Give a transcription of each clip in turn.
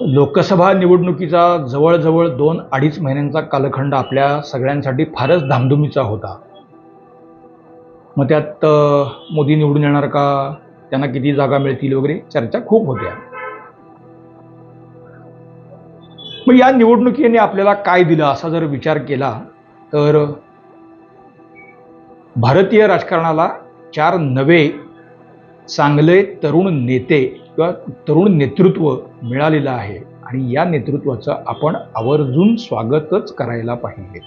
लोकसभा निवडणुकीचा जवळजवळ दोन अडीच महिन्यांचा कालखंड आपल्या सगळ्यांसाठी फारच धामधुमीचा होता. मग त्यात मोदी निवडून येणार का? त्यांना किती जागा मिळतील वगैरे चर्चा खूप होत्या मग या निवडणुकीने आपल्याला काय दिलं असा जर विचार केला तर भारतीय राजकारणाला चार नवे चांगले तरुण नेते किंवा तरुण नेतृत्व मिळालेला आहे. आणि या नेतृत्वाचं आपण आवर्जून स्वागतच करायला पाहिजे.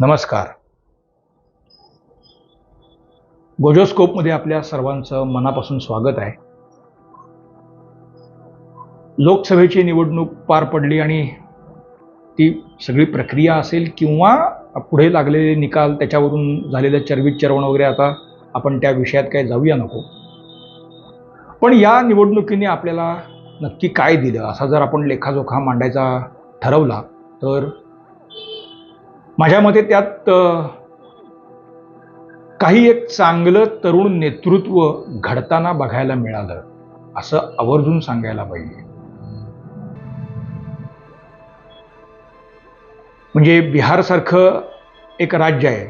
नमस्कार. गोजोस्कोपमध्ये आपल्या सर्वांचं मनापासून स्वागत आहे. लोकसभेची निवडणूक पार पडली आणि ती सगळी प्रक्रिया असेल किंवा पुढे लागलेले निकाल त्याच्यावरून झालेलं चरवित चरवण वगैरे आता आपण त्या विषयात काय जाऊया नको. पण या निवडणुकीने आपल्याला नक्की काय दिलं? असा जर आपण लेखाजोखा मांडायचा ठरवला तर माझ्या मते त्यात काही एक चांगलं तरुण नेतृत्व घडताना बघायला मिळालं असं आवर्जून सांगायला पाहिजे. म्हणजे बिहारसारखं एक राज्य आहे.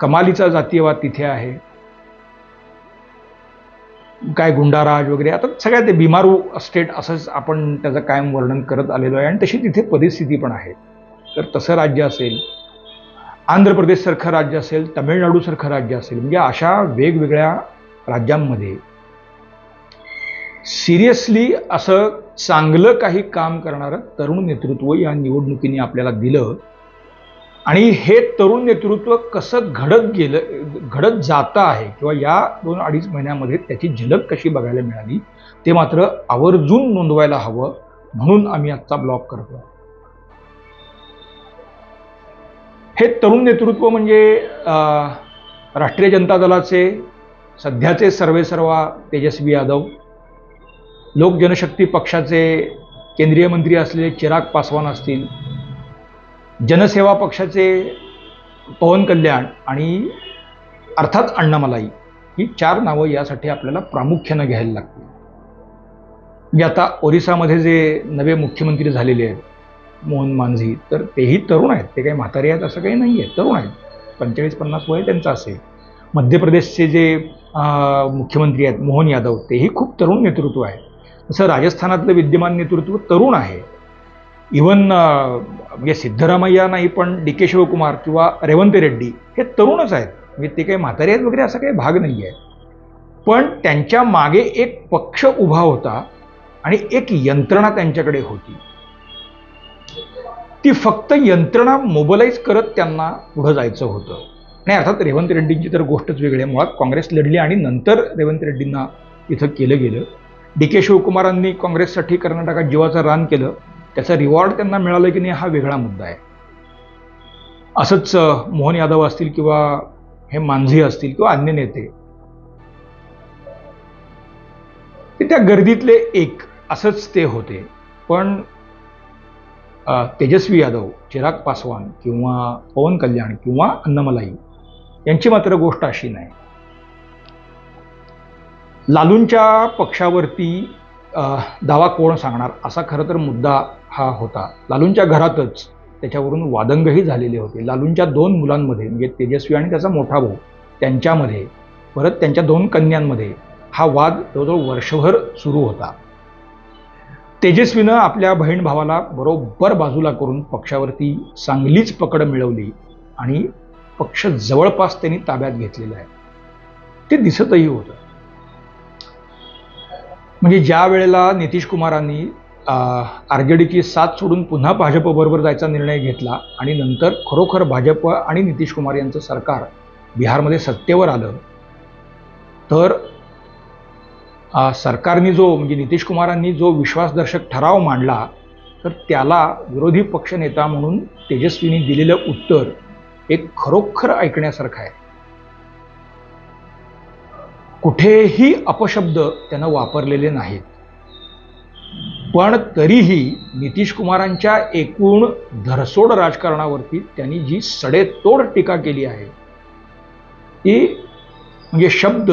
कमालीचा जातीयवाद तिथे आहे. काय गुंडाराज वगैरे आता सगळ्या ते बिमारू स्टेट असंच आपण त्याचं कायम वर्णन करत आलेलो आहे. आणि तशी तिथे परिस्थिती पण आहे. तर तसं राज्य असेल आंध्र प्रदेशसारखं राज्य असेल तमिळनाडूसारखं राज्य असेल म्हणजे अशा वेगवेगळ्या राज्यांमध्ये सिरियसली असं चांगलं काही काम करणारं तरुण नेतृत्व या निवडणुकीने आपल्याला दिलं. आणि हे तरुण नेतृत्व कसं घडत गेलं घडत जातं आहे किंवा या दोन अडीच महिन्यामध्ये त्याची झलक कशी बघायला मिळाली ते मात्र आवर्जून नोंदवायला हवं म्हणून आम्ही आजचा ब्लॉग करतो हे तरुण नेतृत्व म्हणजे राष्ट्रीय जनता दलाचे सध्याचे सर्वेसर्वा तेजस्वी यादव लोक जनशक्ती पक्षाचे केंद्रीय मंत्री असलेले चिराग पासवान असतील जनसेवा पक्षाचे पवन कल्याण आणि अर्थात अण्णामलाई ही चार नावं यासाठी आपल्याला प्रामुख्यानं घ्यायला लागतील. म्हणजे आता ओरिसामध्ये जे नवे मुख्यमंत्री झालेले आहेत मोहन मांझी तर तेही तरुण आहेत. ते काही म्हातारे आहेत असं काही नाही आहे तरुण आहेत. पंचेचाळीस पन्नास वय त्यांचं असेल. मध्य प्रदेशचे जे मुख्यमंत्री आहेत मोहन यादव तेही खूप तरुण नेतृत्व आहे जसं राजस्थानातलं विद्यमान नेतृत्व तरुण आहे. इवन म्हणजे सिद्धरामय्या नाही पण डी के शिवकुमार किंवा रेवंत रेड्डी हे तरुणच आहेत. म्हणजे ते काही म्हातारे आहेत वगैरे असा काही भाग नाही आहे पण त्यांच्या मागे एक पक्ष उभा होता आणि एक यंत्रणा त्यांच्याकडे होती. ती फक्त यंत्रणा मोबलाईज करत त्यांना पुढं जायचं होतं. आणि अर्थात रेवंत रेड्डींची तर गोष्टच वेगळी आहे. मुळात काँग्रेस लढली आणि नंतर रेवंत रेड्डींना इथं केलं गेलं. डी के शिवकुमारांनी काँग्रेससाठी कर्नाटकात जीवाचं रान केलं त्याचा रिवॉर्ड त्यांना मिळालं की नाही हा वेगळा मुद्दा आहे. असंच मोहन यादव असतील किंवा हे मांझी असतील किंवा अन्य नेते ते त्या गर्दीतले एक असंच ते होते. पण तेजस्वी यादव चिराग पासवान किंवा पवन कल्याण किंवा अन्नमलाई यांची मात्र गोष्ट अशी नाही. लालूंच्या पक्षावरती दावा कोण सांगणार असा खरं तर मुद्दा हा होता. लालूंच्या घरातच त्याच्यावरून वादंगही झालेले होते. लालूंच्या दोन मुलांमध्ये म्हणजे तेजस्वी आणि त्याचा मोठा भाऊ त्यांच्यामध्ये परत त्यांच्या दोन कन्यांमध्ये हा वाद जवळजवळ वर्षभर सुरू होता. तेजस्वीनं आपल्या बहीण भावाला बरोबर बाजूला करून पक्षावरती चांगलीच पकड मिळवली आणि पक्ष जवळपास त्यांनी ताब्यात घेतलेला आहे. ते दिसतही होतं. म्हणजे ज्या वेळेला नितीश कुमारांनी आर जे साथ सोडून पुन्हा भाजपबरोबर जायचा निर्णय घेतला आणि नंतर खरोखर भाजप आणि नितीश कुमार यांचं सरकार बिहारमध्ये सत्तेवर आलं तर सरकारनी सरकारने जो म्हणजे नितीश कुमारांनी जो विश्वासदर्शक ठराव मांडला तर त्याला विरोधी पक्षनेता म्हणून तेजस्वींनी दिलेलं उत्तर एक खरोखर ऐकण्यासारखं आहे. कुठेही अपशब्द त्यानं वापरलेले नाहीत. पण तरीही नितीश कुमारांच्या एकूण धरसोड राजकारणावरती त्यांनी जी सडेतोड टीका केली आहे ती म्हणजे शब्द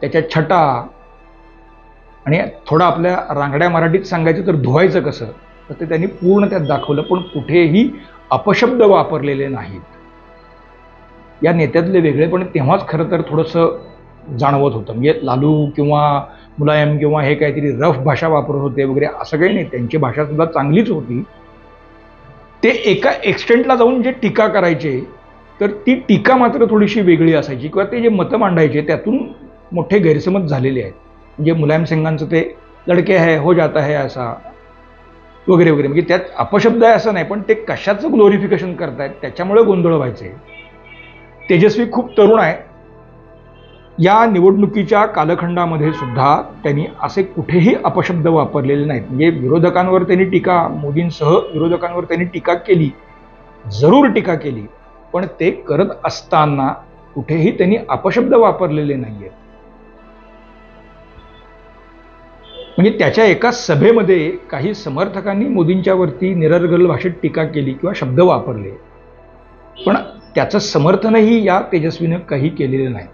त्याच्या छटा आणि थोडं आपल्या रांगड्या मराठीत सांगायचं तर धुवायचं कसं तर ते त्यांनी पूर्ण त्यात दाखवलं पण कुठेही अपशब्द वापरलेले नाहीत. या नेत्यातले वेगळे पण तेव्हाच खरं तर थोडंसं जाणवत होतं. म्हणजे लालू किंवा मुलायम किंवा हे काहीतरी रफ भाषा वापरत होते वगैरे असं काही नाही. त्यांची भाषासुद्धा चांगलीच होती. ते एका एक्सटेंटला जाऊन जे टीका करायचे तर ती टीका मात्र थोडीशी वेगळी असायची. किंवा ते जे मतं मांडायचे त्यातून मोठे गैरसमज झालेले आहेत. म्हणजे मुलायम सिंगांचं ते लडके आहे हो जाता है असा वगैरे वगैरे. म्हणजे त्यात अपशब्द आहे असं नाही पण ते कशाचं ग्लोरिफिकेशन करतायत त्याच्यामुळे गोंधळ व्हायचे. तेजस्वी खूप तरुण आहे. या निवडणुकीच्या कालखंडामध्ये सुद्धा त्यांनी असे कुठेही अपशब्द वापरलेले नाहीत. म्हणजे विरोधकांवर त्यांनी टीका मोदींसह विरोधकांवर त्यांनी टीका केली जरूर टीका केली पण ते करत असताना कुठेही त्यांनी अपशब्द वापरलेले नाहीयेत. म्हणजे त्याच्या एका सभेमध्ये काही समर्थकांनी मोदींच्यावरती निरर्गल भाषेत टीका केली किंवा शब्द वापरले. पण त्याचं समर्थनही या तेजस्वीनं काही केलेलं नाही.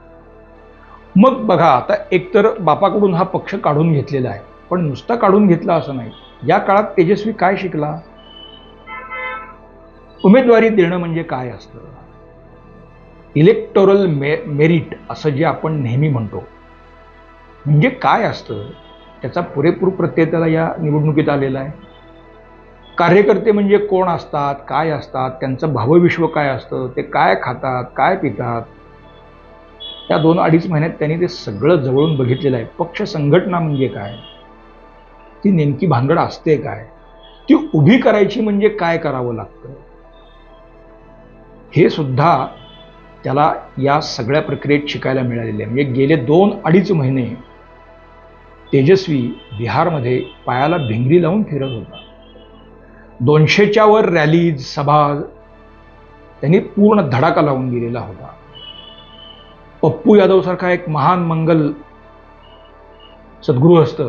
मग बघा आता एकतर बापाकडून हा पक्ष काढून घेतलेला आहे पण नुसता काढून घेतला असं नाही. या काळात तेजस्वी काय शिकला? उमेदवारी देणं म्हणजे काय असतं? इलेक्टोरल मे मेरिट असं जे आपण नेहमी म्हणतो म्हणजे काय असतं? त्याचा पुरेपूर प्रत्यय त्याला या निवडणुकीत आलेला आहे. कार्यकर्ते म्हणजे कोण असतात काय असतात त्यांचं भावविश्व काय असतं ते काय खातात काय पितात? त्या दोन अडीच महिन्यात त्यांनी ते सगळं जवळून बघितलेलं आहे. पक्ष संघटना म्हणजे काय? ती नेमकी भानगड असते काय? ती उभी करायची म्हणजे काय करावं लागतं? हे सुद्धा त्याला या सगळ्या प्रक्रियेत शिकायला मिळालेले आहे. म्हणजे गेले दोन अडीच महिने तेजस्वी बिहारमध्ये पायाला भिंगरी लावून फिरत होता. दोनशेच्या वर रॅलीज सभा त्यांनी पूर्ण धडाका लावून दिलेला होता. पप्पू यादवसारखा एक महान मंगल सद्गृहस्थ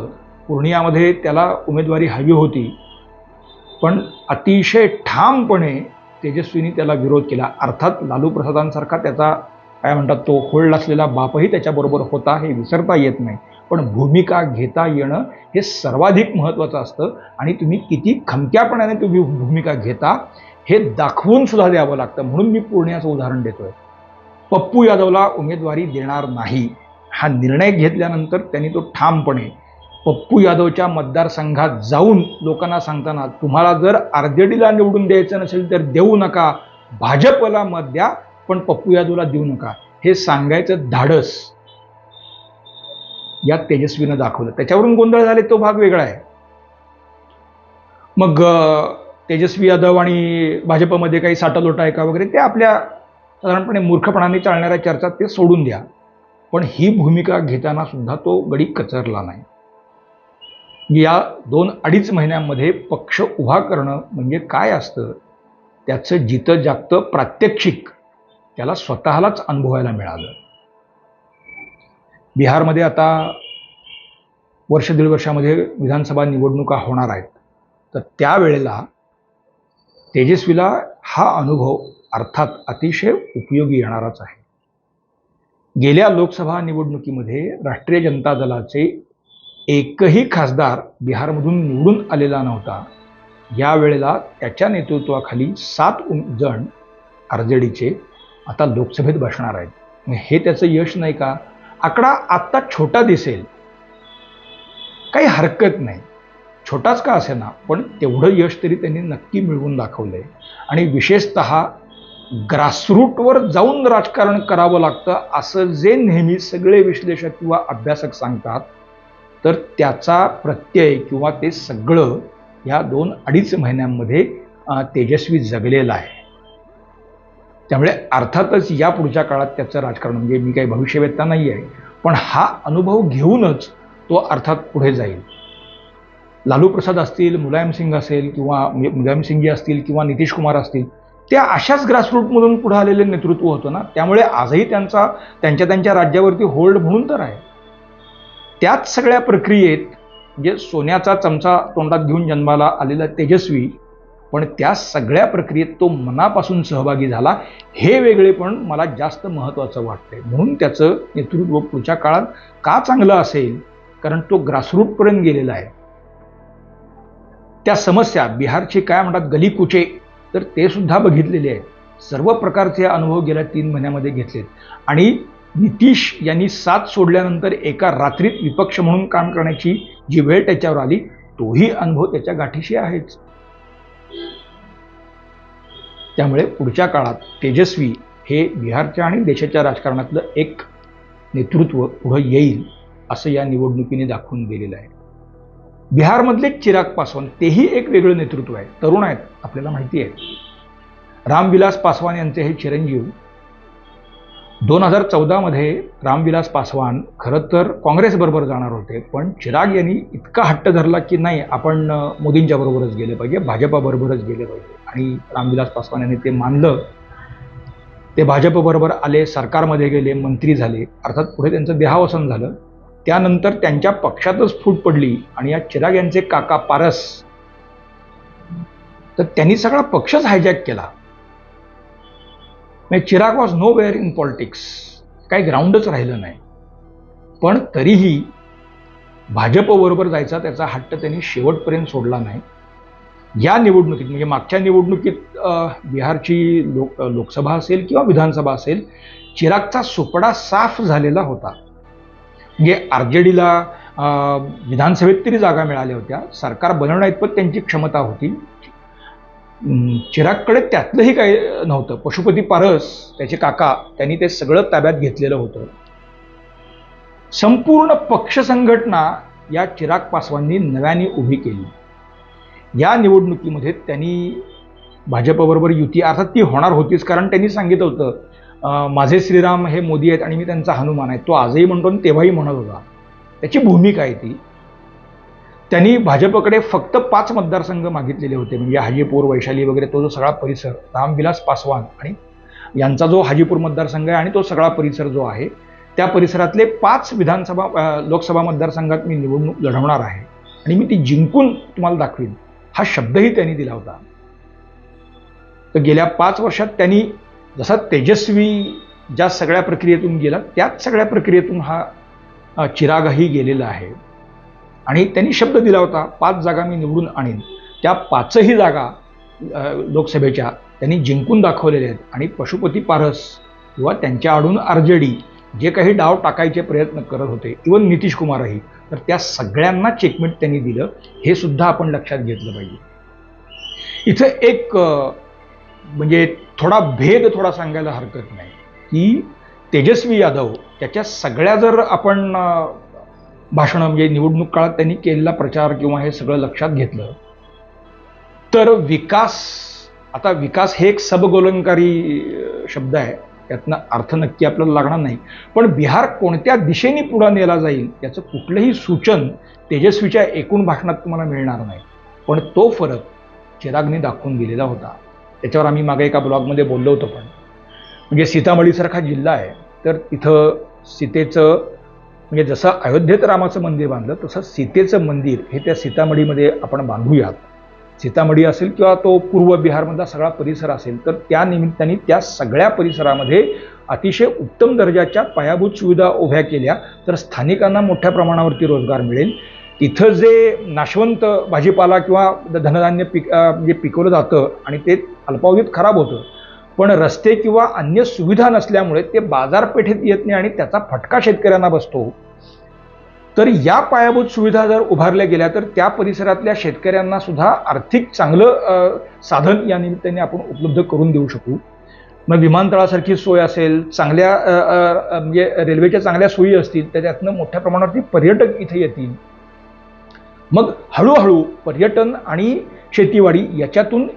पूर्णियामध्ये त्याला उमेदवारी हवी होती. पण अतिशय ठामपणे तेजस्वीनी त्याला विरोध केला. अर्थात लालू प्रसादांसारखा त्याचा काय म्हणतात तो होल्ड असलेला बापही त्याच्याबरोबर होता हे विसरता येत नाही. पण भूमिका घेता येणं हे सर्वाधिक महत्त्वाचं असतं आणि तुम्ही किती खमक्यापणाने तुम्ही भूमिका घेता हे दाखवून सुद्धा द्यावं लागतं. म्हणून मी पूर्णियाचं उदाहरण देतोय. पप्पू यादवला उमेदवारी देणार नाही. हा निर्णय घेतल्यानंतर त्यांनी तो ठामपणे पप्पू यादवच्या मतदारसंघात जाऊन लोकांना सांगताना तुम्हाला जर आरजेडीला निवडून द्यायचं नसेल तर देऊ नका. भाजपला मत द्या पण पप्पू यादवला देऊ नका. हे सांगायचं धाडस. या तेजस्वीनं दाखवलं. त्याच्यावरून गोंधळ झाले तो भाग वेगळा आहे. मग तेजस्वी यादव आणि भाजपमध्ये काही साठालोट आहे का वगैरे ते आपल्या साधारणपणे मूर्खपणाने चालणाऱ्या चर्चा ते सोडून द्या. पण ही भूमिका घेताना सुद्धा तो गडी कचरला नाही. या दोन अडीच महिन्यांमध्ये पक्ष उभा करणं म्हणजे काय असतं? त्याचं जितं जागतं प्रात्यक्षिक त्याला स्वतःलाच अनुभवायला मिळालं. बिहारमध्ये आता वर्ष दीड वर्षामध्ये विधानसभा निवडणुका होणार आहेत. तर त्यावेळेला तेजस्वीला हा अनुभव अर्थात अतिशय उपयोगी येणाराच आहे. गेल्या लोकसभा निवडणुकीमध्ये राष्ट्रीय जनता दलाचे एकही खासदार बिहारमधून निवडून आलेला नव्हता. यावेळेला त्याच्या नेतृत्वाखाली सात जण आर जे डीचे आता लोकसभेत बसणार आहेत. हे त्याचं यश नाही का? आकडा आत्ता छोटा दिसेल. काही हरकत नाही. छोटाच का असे ना पण तेवढं यश तरी त्यांनी नक्की मिळवून दाखवलंय. आणि विशेषत ग्रासरूटवर जाऊन राजकारण करावं लागतं असं जे नेहमी सगळे विश्लेषक किंवा अभ्यासक सांगतात तर त्याचा प्रत्यय किंवा ते सगळं ह्या दोन अडीच महिन्यांमध्ये तेजस्वी जगलेलं आहे. त्यामुळे अर्थातच या पुढच्या काळात त्याचं राजकारण म्हणजे मी काही भविष्यवेत्ता नाही आहे पण हा अनुभव घेऊनच तो अर्थात पुढे जाईल. लालू प्रसाद असतील मुलायमसिंग असेल किंवा म्हणजे मुलायमसिंगी असतील किंवा नितीश कुमार असतील त्या अशाच ग्रासरूटमधून पुढे आलेले नेतृत्व होतं ना त्यामुळे आजही त्यांचा त्यांच्या त्यांच्या राज्यावरती होल्ड म्हणून तर आहे. त्याच सगळ्या प्रक्रियेत जे सोन्याचा चमचा तोंडात घेऊन जन्माला आलेला तेजस्वी पण त्या सगळ्या प्रक्रियेत तो मनापासून सहभागी झाला हे वेगळे पण मला जास्त महत्त्वाचं वाटतंय. म्हणून त्याचं नेतृत्व पुढच्या काळात का चांगलं असेल कारण तो ग्रासरूटपर्यंत गेलेला आहे. त्या समस्या बिहारची काय म्हणतात गलीकुचे तर ते सुद्धा बघितलेले आहेत. सर्व प्रकारचे अनुभव गेल्या तीन महिन्यामध्ये घेतलेत. आणि नितीश यांनी साथ सोडल्यानंतर एका रात्रीत विपक्ष म्हणून काम करण्याची जी वेळ त्याच्यावर आली तोही अनुभव त्याच्या गाठीशी आहेच. त्यामुळे पुढच्या काळात तेजस्वी हे बिहारच्या आणि देशाच्या राजकारणातलं एक नेतृत्व पुढं येईल असं या निवडणुकीने दाखवून दिलेलं आहे. बिहारमधले चिराग पासवान तेही एक वेगळं नेतृत्व आहे. तरुण आहेत आपल्याला माहिती आहे. रामविलास पासवान यांचे हे चिरंजीव दोन हजार चौदामध्ये रामविलास पासवान खरं तर काँग्रेसबरोबर जाणार होते पण चिराग यांनी इतका हट्ट धरला की नाही आपण मोदींच्याबरोबरच गेले पाहिजे भाजपाबरोबरच गेले पाहिजे. आणि रामविलास पासवान यांनी ते मानलं. ते भाजपबरोबर आले सरकारमध्ये गेले मंत्री झाले अर्थात पुढे त्यांचं देहावसन झालं. त्यानंतर त्यांच्या पक्षातच फूट पडली आणि या चिराग यांचे काका पारस. तर त्यांनी सगळा पक्षच हायजॅक केला. म्हणजे Chirag was nowhere in politics काही ग्राउंडच राहिलं नाही. पण तरीही भाजपबरोबर जायचा त्याचा हट्ट त्यांनी शेवटपर्यंत सोडला नाही. या निवडणुकीत म्हणजे मागच्या निवडणुकीत बिहारची लोक लोकसभा असेल किंवा विधानसभा असेल चिरागचा सुपडा साफ झालेला होता. जे आर जे डीला विधानसभेत तरी जागा मिळाल्या होत्या. सरकार बनवण्या इतपत त्यांची क्षमता होती. चिरागकडे त्यातलंही काही नव्हतं. पशुपती पारस त्याचे काका त्यांनी ते सगळं ताब्यात घेतलेलं होतं. संपूर्ण पक्ष संघटना या चिराग पासवांनी नव्याने उभी केली. या निवडणुकीमध्ये त्यांनी भाजपबरोबर युती अर्थात ती होणार होतीच कारण त्यांनी सांगितलं होतं माझे श्रीराम हे मोदी आहेत आणि मी त्यांचा हनुमान आहे. तो आजही म्हणतो आणि तेव्हाही म्हणत होता. त्याची भूमिका आहे ती. त्यांनी भाजपकडे फक्त पाच मतदारसंघ मागितलेले होते. म्हणजे हाजीपूर वैशाली वगैरे तो जो सगळा परिसर रामविलास पासवान आणि यांचा जो हाजीपूर मतदारसंघ आहे आणि तो सगळा परिसर जो आहे त्या परिसरातले पाच विधानसभा लोकसभा मतदारसंघात मी निवडणूक लढवणार आहे. आणि मी ती जिंकून तुम्हाला दाखवीन. हा शब्दही त्यांनी दिला होता. तर गेल्या पाच वर्षात त्यांनी जसा तेजस्वी ज्या सगळ्या प्रक्रियेतून गेला त्याच सगळ्या प्रक्रियेतून हा चिरागही गेलेला आहे. आणि त्यांनी शब्द दिला होता पाच जागा मी निवडून आणीन. त्या पाचही जागा लोकसभेच्या त्यांनी जिंकून दाखवलेल्या आहेत. आणि पशुपती पारस किंवा त्यांच्या आडून आरजेडी जे काही डाव टाकायचे प्रयत्न करत होते इवन नितीश कुमारही तर त्या सगळ्यांना चेकमेट त्यांनी दिलं. हे सुद्धा आपण लक्षात घेतलं पाहिजे. इथं एक म्हणजे थोडा भेद थोडा सांगायला हरकत नाही. की तेजस्वी यादव त्याच्या सगळ्या जर आपण भाषणं म्हणजे निवडणूक काळात त्यांनी केलेला प्रचार किंवा हे सगळं लक्षात घेतलं तर विकास आता विकास हे एक सबगोलंकारी शब्द आहे. त्यातनं अर्थ नक्की आपल्याला लागणार नाही. पण बिहार कोणत्या दिशेने पुढे नेला जाईल याचं कुठलंही सूचन तेजस्वीच्या एकूण भाषणात तुम्हाला मिळणार नाही. पण तो फरक चिरागने दाखवून दिलेला होता. त्याच्यावर आम्ही मागे एका ब्लॉगमध्ये बोललो होतो पण. म्हणजे सीतामढीसारखा जिल्हा आहे तर तिथं सीतेचं म्हणजे जसं अयोध्येत रामाचं मंदिर बांधलं तसं सीतेचं मंदिर हे त्या सीतामढीमध्ये आपण बांधूयात. सीतामढी असेल किंवा तो पूर्व बिहारमधला सगळा परिसर असेल तर त्या निमित्ताने त्या सगळ्या परिसरामध्ये अतिशय उत्तम दर्जाच्या पायाभूत सुविधा उभ्या केल्या तर स्थानिकांना मोठ्या प्रमाणावरती रोजगार मिळेल. तिथं जे नाशवंत भाजीपाला किंवा धनधान्य पिक म्हणजे पिकवलं जातं आणि ते अल्पावधीत खराब होतं पण रस्ते किंवा अन्य सुविधा नसल्यामुळे ते बाजारपेठेत येत नाही आणि त्याचा फटका शेतकऱ्यांना बसतो. तर या पायाभूत सुविधा जर उभारल्या गेल्या तर त्या परिसरातल्या शेतकऱ्यांना सुद्धा आर्थिक चांगलं साधन या निमित्ताने आपण उपलब्ध करून देऊ शकू. मग विमानतळासारखी सोय असेल चांगल्या म्हणजे रेल्वेच्या चांगल्या सोयी असतील तर त्यातनं मोठ्या प्रमाणावरती पर्यटक इथे येतील. मग हळूहळू पर्यटन आणि शेतीवाडी याच्यातून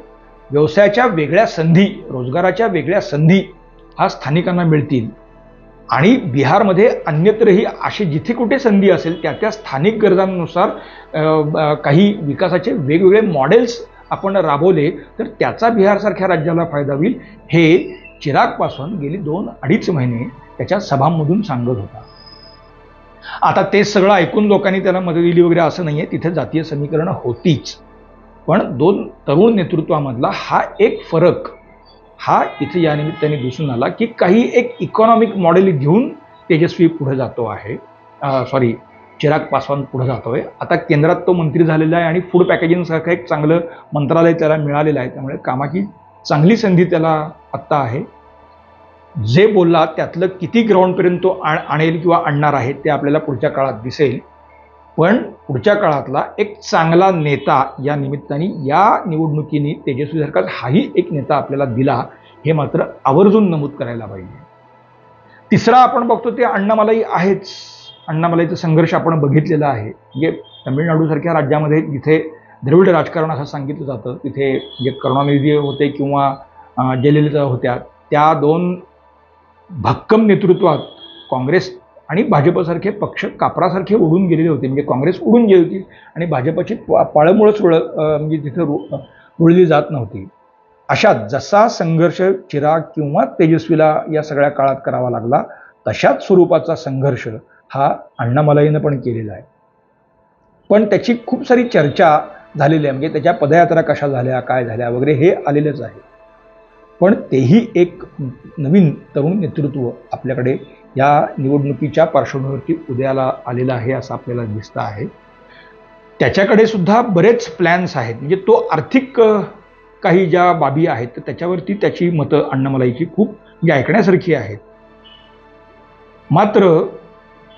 व्यवसायाच्या वेगळ्या संधी रोजगाराच्या वेगळ्या संधी हा स्थानिकांना मिळतील. आणि बिहारमध्ये अन्यत्रही अशी जिथे कुठे संधी असेल त्या त्या स्थानिक गरजांनुसार काही विकासाचे वेगवेगळे मॉडेल्स आपण राबवले तर त्याचा बिहारसारख्या राज्याला फायदा होईल. हे चिराग पासवान गेली दोन अडीच महिने त्याच्या सभांमधून सांगत होता. आता ते सगळं ऐकून लोकांनी त्याला मदत दिली वगैरे असं नाही आहे तिथे जातीय समीकरणं होतीच. पण दोन तरुण नेतृत्वामधला हा एक फरक हा इथे या निमित्ताने दिसून आला की काही एक इकॉनॉमिक मॉडेल घेऊन तेजस्वी पुढे जातो आहे. सॉरी चिराग पासवान पुढे आहे आता केंद्रात तो मंत्री झालेला आहे आणि फूड पॅकेजिंगसारखं एक चांगलं मंत्रालय त्याला मिळालेलं आहे. त्यामुळे कामाची चांगली संधी त्याला आत्ता आहे. जे बोलला त्यातलं किती ग्राउंडपर्यंत तो आण आणेल किंवा आणणार आहे ते आपल्याला पुढच्या काळात दिसेल. पण पुढच्या काळातला एक चांगला नेता या निमित्ताने या निवडणुकीने तेजस्वीसारखाच हाही एक नेता आपल्याला दिला हे मात्र आवर्जून नमूद करायला पाहिजे. तिसरा आपण बघतो ते अण्णामलाई आहेच. अण्णामलाईचा संघर्ष आपण बघितलेला आहे. म्हणजे तमिळनाडूसारख्या राज्यामध्ये जिथे द्रविड राजकारण असं सांगितलं जातं तिथे जे करुणानिधी होते किंवा अं, जयललिता होत्या त्या दोन भक्कम नेतृत्वात काँग्रेस आणि भाजपसारखे पक्ष कापरासारखे उडून गेलेले होते. म्हणजे काँग्रेस उडून गेली होती आणि भाजपची पा- पाळंमुळंच रुळ म्हणजे तिथं रु रुळली जात नव्हती. अशा जसा संघर्ष चिराग किंवा तेजस्वीला या सगळ्या काळात करावा लागला तशाच स्वरूपाचा संघर्ष हा अण्णामलाईनं पण केलेला आहे. पण त्याची खूप सारी चर्चा झालेली आहे. म्हणजे त्याच्या पदयात्रा कशा झाल्या काय झाल्या वगैरे हे आलेलंच आहे. पण तेही एक नवीन तरुण नेतृत्व आपल्याकडे या निवडणुकीच्या पार्श्वभूमीवरती उदयाला आलेलं आहे असं आपल्याला दिसतं आहे. त्याच्याकडे सुद्धा बरेच प्लॅन्स आहेत. म्हणजे तो आर्थिक काही ज्या बाबी आहेत तर त्याच्यावरती त्याची मतं अण्णामलाईची खूप म्हणजे ऐकण्यासारखी आहेत. मात्र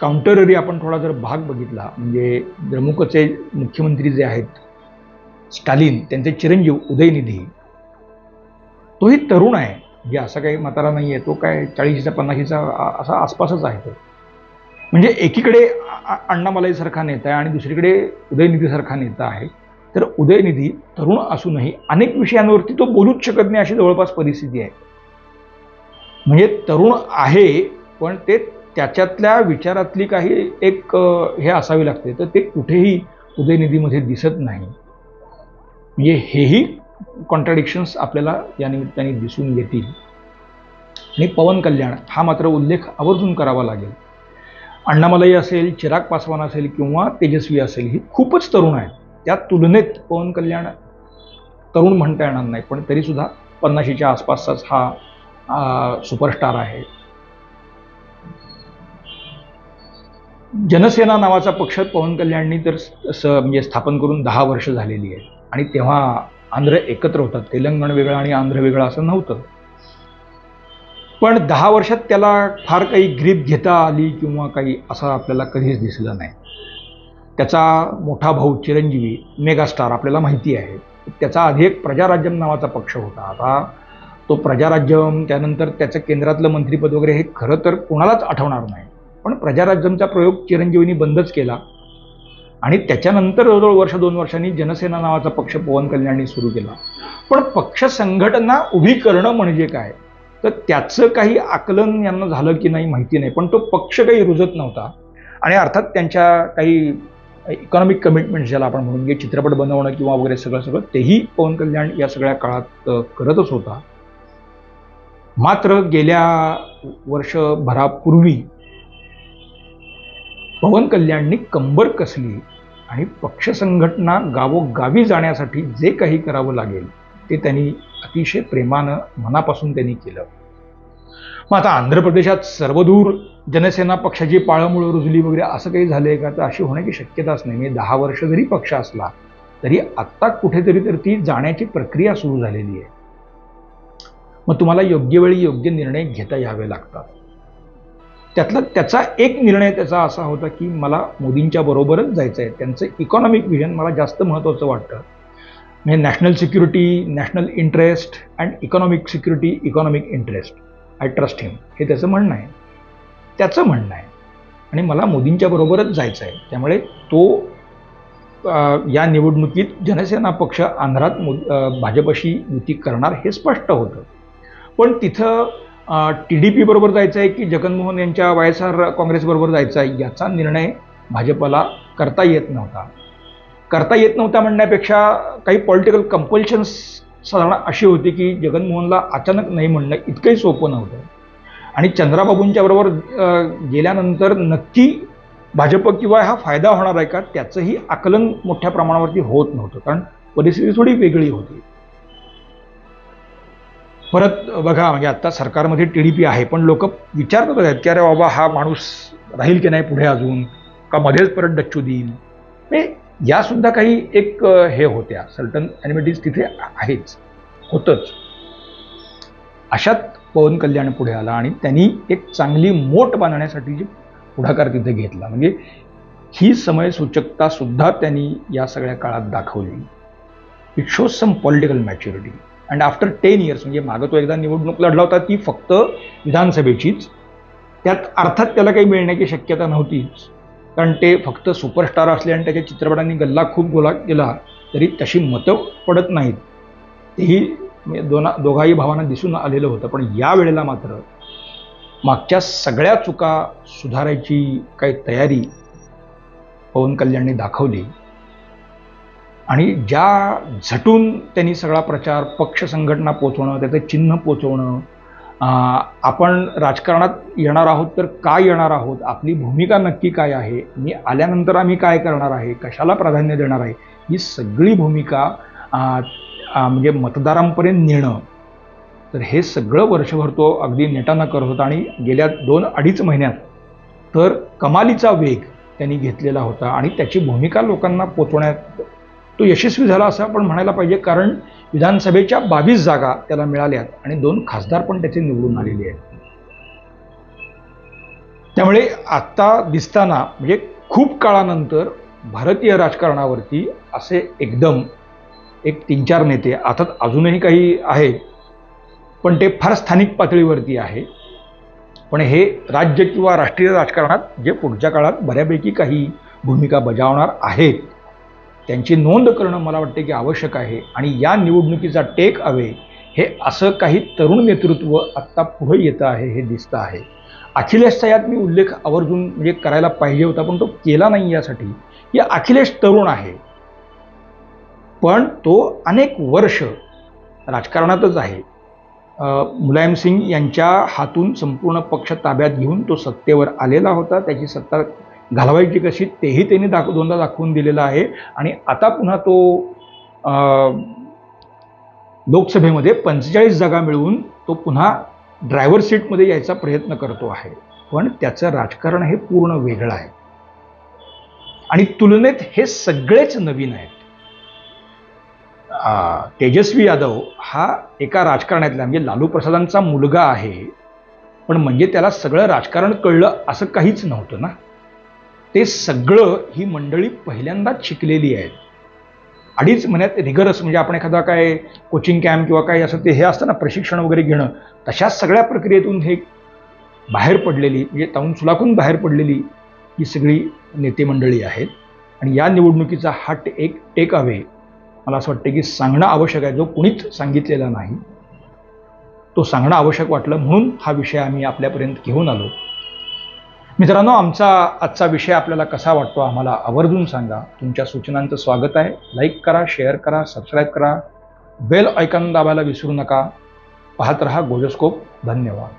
काउंटररी आपण थोडा जर भाग बघितला म्हणजे द्रमुकचे मुख्यमंत्री जे आहेत स्टालिन त्यांचे चिरंजीव उदयनिधी तोही तरुण आहे. म्हणजे असा काही म्हातारा नाही आहे तो काय चाळीसच्या पन्नाशीचा असा आसपासच आहे तो. म्हणजे एकीकडे अण्णामालाईसारखा अण्णामलाईसारखा नेता आहे आणि दुसरीकडे उदयनिधीसारखा नेता आहे. तर उदयनिधी तरुण असूनही अनेक विषयांवरती तो बोलूच शकत नाही अशी जवळपास परिस्थिती आहे. म्हणजे तरुण आहे पण ते त्याच्यातल्या विचारातली काही एक हे असावी लागते. तर ते कुठेही उदयनिधीमध्ये दिसत नाही. म्हणजे हेही कॉन्ट्राडिक्शन्स आपल्याला या निमित्ताने दिसून येतील. आणि पवन कल्याण हा मात्र उल्लेख आवर्जून करावा लागेल. अण्णामलाई असेल चिराग पासवान असेल किंवा तेजस्वी असेल ही खूपच तरुण आहेत. त्या तुलनेत पवन कल्याण तरुण म्हणता येणार नाही पण तरीसुद्धा पन्नाशीच्या आसपासचाच हा सुपरस्टार आहे. जनसेना नावाचा पक्ष पवन कल्याणनी तर स- म्हणजे स्थापन करून दहा वर्ष झालेली आहे. आणि तेव्हा आंध्र एकत्र होतात. तेलंगण वेगळं आणि आंध्र वेगळं असं नव्हतं. पण दहा वर्षात त्याला फार काही ग्रीप घेता आली किंवा काही असं आपल्याला कधीच दिसलं नाही. त्याचा मोठा भाऊ चिरंजीवी मेगास्टार आपल्याला माहिती आहे. त्याचा आधी एक प्रजाराज्यम नावाचा पक्ष होता. आता तो प्रजाराज्यम त्यानंतर त्याचं केंद्रातलं मंत्रीपद वगैरे हे खरं तर कोणालाच आठवणार नाही. पण प्रजाराज्यमचा प्रयोग चिरंजीवीनी बंदच केला. आणि त्याच्यानंतर जवळजवळ वर्ष दोन वर्षांनी जनसेना नावाचा पक्ष पवन कल्याणी सुरू केला. पण पक्ष संघटना उभी करणं म्हणजे काय? तर त्याचं काही आकलन यांना झालं की नाही माहिती नाही पण तो पक्ष काही रुजत नव्हता. आणि अर्थात त्यांच्या काही इकॉनॉमिक कमिटमेंट ज्याला आपण म्हणून घे चित्रपट बनवणं किंवा वगैरे सगळं सगळं तेही पवन कल्याण या सगळ्या काळात करतच होता. मात्र गेल्या वर्षभरापूर्वी पवन कल्याणनी कंबर कसली आणि पक्ष संघटना गावोगावी जाण्यासाठी जे काही करावं लागेल ते त्यांनी अतिशय प्रेमानं मनापासून त्यांनी केलं. मग आता आंध्र प्रदेशात सर्वदूर जनसेना पक्षाची पाळंमुळं रुजली वगैरे असं काही झालंय का? तर अशी होण्याची शक्यताच नाही म्हणजे दहा वर्ष जरी पक्ष असला तरी आत्ता कुठेतरी तर ती जाण्याची प्रक्रिया सुरू झालेली आहे. मग तुम्हाला योग्य वेळी योग्य निर्णय घेता यावे लागतात. त्यातला त्याचा एक निर्णय त्याचा असा होता की मला मोदींच्या बरोबरच जायचं आहे त्यांचं इकॉनॉमिक विजन मला जास्त महत्त्वाचं वाटतं. म्हणजे national security national interest and economic security economic interest I trust him हे त्याचं म्हणणं आहे. त्याचं म्हणणं आहे. आणि मला मोदींच्या बरोबरच जायचं आहे त्यामुळे तो या निवडणुकीत जनसेना पक्ष आंध्रात मो भाजपशी युती करणार हे स्पष्ट होतं. पण तिथं टी डी पी बरोबर जायचं आहे की जगनमोहन यांच्या वाय एस आर काँग्रेसबरोबर जायचं आहे याचा निर्णय भाजपला करता येत नव्हता. करता येत नव्हता म्हणण्यापेक्षा काही पॉलिटिकल कंपल्शन्स साधारण अशी होती की जगनमोहनला अचानक नाही म्हणणं इतकंही सोपं नव्हतं. आणि चंद्राबाबूंच्या बरोबर गेल्यानंतर नक्की भाजप किंवा हा फायदा होणार आहे का त्याचंही आकलन मोठ्या प्रमाणावरती होत नव्हतं. कारण परिस्थिती थोडी वेगळी होती. परत बघा म्हणजे आता सरकारमध्ये टी डी पी आहे पण लोक विचार करत आहेत की अरे बाबा हा माणूस राहील की नाही पुढे अजून? का मध्येच परत डच्चू देईल? म्हणजे यासुद्धा या सुद्धा काही एक हे होत्या. सल्टन ॲनिमिटीज तिथे आहेच. होतच. अशात पवन कल्याण पुढे आला आणि त्यांनी एक चांगली मोठ बांधण्यासाठी जी पुढाकार तिथे घेतला. म्हणजे ही समयसूचकता सुद्धा त्यांनी या सगळ्या काळात दाखवली. It shows some political maturity. And after ten years म्हणजे मागं तो एकदा निवडणूक लढला होता ती फक्त विधानसभेचीच. त्यात अर्थात त्याला काही मिळण्याची शक्यता नव्हतीच. कारण ते फक्त सुपरस्टार असले आणि त्याच्या चित्रपटांनी गल्ला खूप गोला केला तरी तशी मतं पडत नाहीत. तेही म्हणजे दोना दोघाही भावांना दिसून आलेलं होतं. पण या वेळेला मात्र मागच्या सगळ्या चुका सुधारायची काही तयारी पवन कल्याणने दाखवली. आणि ज्या झटून त्यांनी सगळा प्रचार पक्ष संघटना पोचवणं त्याचं चिन्ह पोचवणं आपण राजकारणात येणार आहोत तर काय येणार आहोत? आपली भूमिका नक्की काय आहे? मी आल्यानंतर आम्ही काय करणार आहे? कशाला प्राधान्य देणार आहे? ही सगळी भूमिका म्हणजे मतदारांपर्यंत नेणं. तर हे सगळं वर्षभर तो अगदी नेटानं करत होता आणि गेल्या दोन अडीच महिन्यात तर कमालीचा वेग त्यांनी घेतलेला होता आणि त्याची भूमिका लोकांना पोचवण्यात तो यशस्वी झाला असं आपण म्हणायला पाहिजे कारण विधानसभेच्या बावीस जागा त्याला मिळाल्यात आणि दोन खासदार पण त्याचे निवडून आलेले आहेत. त्यामुळे आत्ता दिसताना म्हणजे खूप काळानंतर भारतीय राजकारणावरती असे एकदम एक तीन चार नेते अर्थात अजूनही काही आहेत पण ते फार स्थानिक पातळीवरती आहे. पण हे राज्य किंवा राष्ट्रीय राजकारणात जे पुढच्या काळात बऱ्यापैकी काही भूमिका बजावणार आहेत त्यांची नोंद करणं मला वाटते की आवश्यक आहे. आणि या निवडणुकीचा टेक अवे हे असं काही तरुण नेतृत्व आत्ता पुढे येतं आहे हे दिसतं आहे. अखिलेशचा यात मी उल्लेख आवर्जून म्हणजे करायला पाहिजे होता पण तो केला नाही यासाठी. की अखिलेश तरुण आहे. पण तो अनेक वर्ष राजकारणातच आहे. मुलायम सिंग यांच्या हातून संपूर्ण पक्ष ताब्यात घेऊन तो सत्तेवर आलेला होता. त्याची सत्ता घालवायची कशी तेही त्यांनी दाख दोनदा दाखवून दिलेलं आहे. आणि आता पुन्हा तो लोकसभेमध्ये पंचेचाळीस जागा मिळवून तो पुन्हा ड्रायव्हर सीटमध्ये यायचा प्रयत्न करतो आहे. पण त्याचं राजकारण हे पूर्ण वेगळं आहे. आणि तुलनेत हे सगळेच नवीन आहेत. तेजस्वी यादव हा एका राजकारणातला म्हणजे लालू प्रसादांचा मुलगा आहे. पण म्हणजे त्याला सगळं राजकारण कळलं असं काहीच नव्हतं ना? ते सगळं ही मंडळी पहिल्यांदाच शिकलेली आहेत. अडीच महिन्यात रिगरस म्हणजे आपण एखादा काय कोचिंग कॅम्प किंवा काय असं ते हे असतं ना प्रशिक्षण वगैरे घेणं तशाच सगळ्या प्रक्रियेतून हे बाहेर पडलेली म्हणजे ताऊन सुलाखून बाहेर पडलेली ही सगळी नेते मंडळी आहेत. आणि या निवडणुकीचा हा एक टेक अवे. मला असं वाटतं की सांगणं आवश्यक आहे जो कुणीच सांगितलेला नाही तो सांगणं आवश्यक वाटलं म्हणून हा विषय आम्ही आपल्यापर्यंत घेऊन आलो. मित्रांनो आमचा आजचा विषय आपल्याला कसा वाटतो आम्हाला आवर्जून सांगा. तुमच्या सूचनांचं स्वागत आहे. लाईक करा शेअर करा सबस्क्राईब करा. बेल ऐकन दाबायला विसरू नका. पाहत रहा गोजोस्कोप धन्यवाद.